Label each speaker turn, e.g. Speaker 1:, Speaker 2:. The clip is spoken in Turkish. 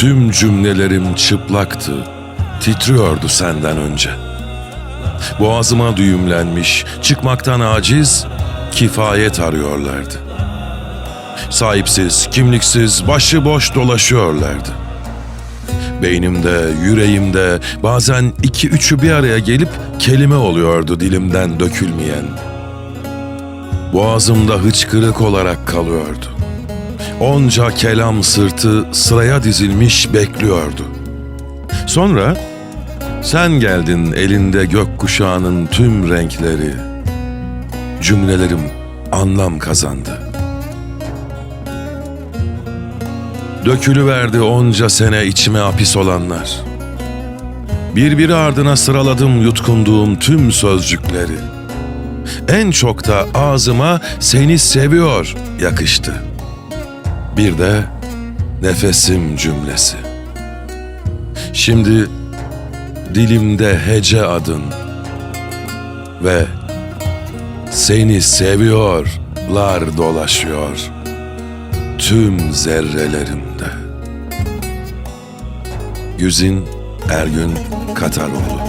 Speaker 1: Tüm cümlelerim çıplaktı, titriyordu senden önce. Boğazıma düğümlenmiş, çıkmaktan aciz, kifayet arıyorlardı. Sahipsiz, kimliksiz, başıboş dolaşıyorlardı. Beynimde, yüreğimde bazen iki üçü bir araya gelip kelime oluyordu dilimden dökülmeyen. Boğazımda hıçkırık olarak kalıyordu. Onca kelam sırtı sıraya dizilmiş bekliyordu. Sonra sen geldin elinde gökkuşağının tüm renkleri. Cümlelerim anlam kazandı. Dökülüverdi onca sene içime hapis olanlar. Birbiri ardına sıraladım yutkunduğum tüm sözcükleri. En çok da ağzıma seni seviyor yakıştı. Bir de nefesim cümlesi. Şimdi dilimde hece adın ve seni seviyorlar dolaşıyor tüm zerrelerimde. Güzin Ergün Kataroğlu